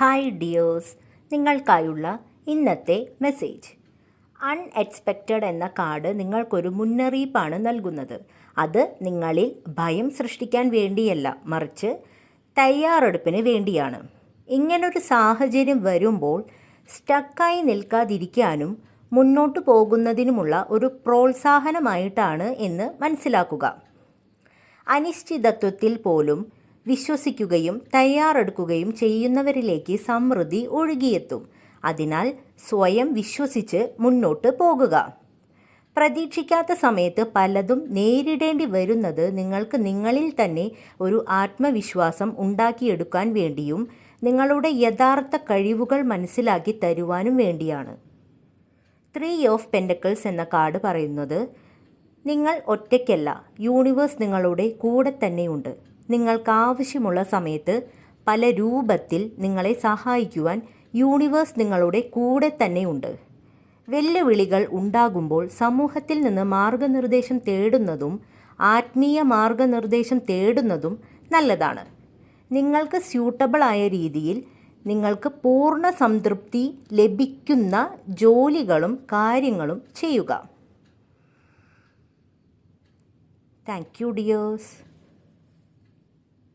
Hi dears നിങ്ങൾക്കായുള്ള ഇന്നത്തെ message unexpected എന്ന card നിങ്ങൾക്കൊരു മുന്നറിയിപ്പാണ് നൽകുന്നത്. അത് നിങ്ങളിൽ ഭയം സൃഷ്ടിക്കാൻ വേണ്ടിയല്ല മറിച്ച് തയ്യാറെടുപ്പിന് വേണ്ടിയാണ്. ഇങ്ങനൊരു സാഹചര്യം വരുമ്പോൾ സ്റ്റക്കായി നിൽക്കാതിരിക്കാനും മുന്നോട്ട് പോകുന്നതിനുമുള്ള ഒരു പ്രോത്സാഹനമായിട്ടാണ് എന്ന് മനസ്സിലാക്കുക. അനിശ്ചിതത്വത്തിൽ പോലും വിശ്വസിക്കുകയും തയ്യാറെടുക്കുകയും ചെയ്യുന്നവരിലേക്ക് സമൃദ്ധി ഒഴുകിയെത്തും. അതിനാൽ സ്വയം വിശ്വസിച്ച് മുന്നോട്ട് പോകുക. പ്രതീക്ഷിക്കാത്ത സമയത്ത് പലതും നേരിടേണ്ടി വരുന്നത് നിങ്ങൾക്ക് നിങ്ങളിൽ തന്നെ ഒരു ആത്മവിശ്വാസം ഉണ്ടാക്കിയെടുക്കാൻ വേണ്ടിയും നിങ്ങളുടെ യഥാർത്ഥ കഴിവുകൾ മനസ്സിലാക്കി തരുവാനും വേണ്ടിയാണ്. ത്രീ ഓഫ് പെൻഡക്കിൾസ് എന്ന കാർഡ് പറയുന്നത് നിങ്ങൾ ഒറ്റയ്ക്കല്ല യൂണിവേഴ്സ് നിങ്ങളുടെ കൂടെ തന്നെയുണ്ട്. നിങ്ങൾക്ക് ആവശ്യമുള്ള സമയത്ത് പല രൂപത്തിൽ നിങ്ങളെ സഹായിക്കുവാൻ യൂണിവേഴ്സ് നിങ്ങളുടെ കൂടെ തന്നെയുണ്ട് വെല്ലുവിളികൾ ഉണ്ടാകുമ്പോൾ സമൂഹത്തിൽ നിന്ന് മാർഗനിർദ്ദേശം തേടുന്നതും ആത്മീയ മാർഗനിർദ്ദേശം തേടുന്നതും നല്ലതാണ്. നിങ്ങൾക്ക് സ്യൂട്ടബിളായ രീതിയിൽ നിങ്ങൾക്ക് പൂർണ സംതൃപ്തി ലഭിക്കുന്ന ജോലികളും കാര്യങ്ങളും ചെയ്യുക. Thank you dears.